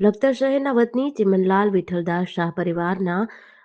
લખતર શહેરના વતની ચિમનલાલ વિઠ્ઠલદાસ શાહ પરિવારના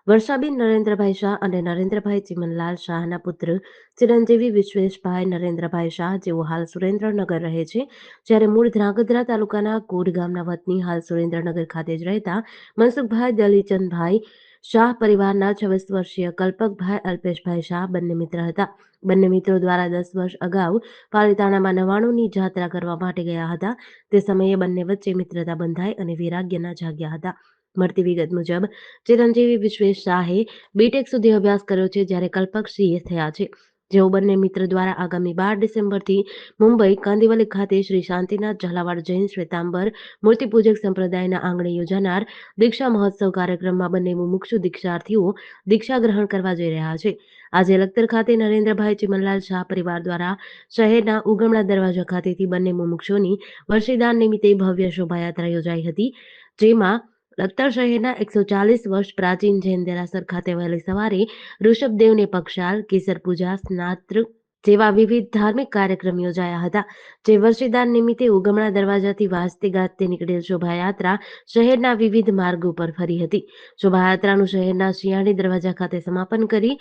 વર્ષાબેન નરેન્દ્રભાઈ શાહ અને નરેન્દ્રભાઈ ચિમનલાલ શાહના પુત્ર ચિરંજીવી વિશ્વેશભાઈ નરેન્દ્રભાઈ શાહ, જેઓ હાલ સુરેન્દ્રનગર રહે છે. જ્યારે મૂળ ધ્રાંગધ્રા તાલુકાના કોડ ગામના વતની હાલ સુરેન્દ્રનગર ખાતે જ રહેતા મનસુખભાઈ દલીચંદભાઈ શાહ પરિવારના છવ્વીસ વર્ષીય કલ્પકભાઈ અલ્પેશભાઈ શાહ બંને મિત્ર હતા. બંને મિત્રો દ્વારા દસ વર્ષ અગાઉ પાલિતાણામાં નવાણુંની જાત્રા કરવા માટે ગયા હતા. તે સમયે બંને વચ્ચે મિત્રતા બંધાઈ અને વૈરાગ્યના જાગ્યા હતા. મળતી વિગત મુજબ ચિરંજીવી વિશ્વેશ શાહે બીટેક સુધી અભ્યાસ કર્યો છે જ્યારે કલ્પક સીએ થયા છે. જેઓ બંને મિત્ર દ્વારા આગામી બાર ડિસેમ્બરથી મુંબઈ, કાંદિવલી ખાતે શ્રી શાંતિનાથ, ઝાલાવાડ જૈન શ્વેતાંબર મૂર્તિપૂજક સંપ્રદાયના આંગણે યોજાનાર દીક્ષા મહોત્સવ કાર્યક્રમમાં બંને મુમુક્ષુ દીક્ષાર્થીઓ દીક્ષા ગ્રહણ કરવા જઈ રહ્યા છે. આજે લખતર ખાતે નરેન્દ્રભાઈ ચિમનલાલ શાહ પરિવાર દ્વારા શહેરના ઉગમણા દરવાજા ખાતેથી બંને મુમુક્ષોની વર્ષીદાન નિમિત્તે ભવ્ય શોભાયાત્રા યોજાઈ હતી, જેમાં લખતર શહેરના એકસો ચાલીસ વર્ષ પ્રાચીન જૈન દેરાસર ખાતે વહેલી સવારે ઋષભદેવને પક્ષાલ કેસર પૂજા સ્નાત્ર જેવા વિવિધ ધાર્મિક કાર્યક્રમ યોજાયા હતા. જે વર્ષીદાન નિમિત્તે ઉગમણા દરવાજાથી વાજતે ગાજતે નીકળેલ શોભાયાત્રા શહેરના વિવિધ માર્ગો પર ફરી હતી. શોભાયાત્રાનું શહેરના શિયાળી દરવાજા ખાતે સમાપન કરી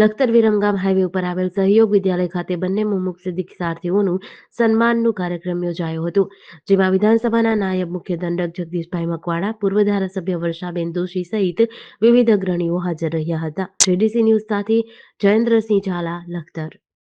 લખતર વિરમગામ હાઈવે ઉપર આવેલ સહયોગ વિદ્યાલય ખાતે બંને મુમુક્ષ દીક્ષાર્થીઓનું સન્માનનું કાર્યક્રમ યોજાયો હતો. જેમાં વિધાનસભાના નાયબ મુખ્ય દંડક જગદીશભાઈ મકવાડા પૂર્વ ધારાસભ્ય વર્ષાબેન દોશી સહિત વિવિધ અગ્રણીઓ હાજર રહ્યા હતા. જેડીસી ન્યૂઝ સાથે જયેન્દ્રસિંહ ઝાલા, લખતર.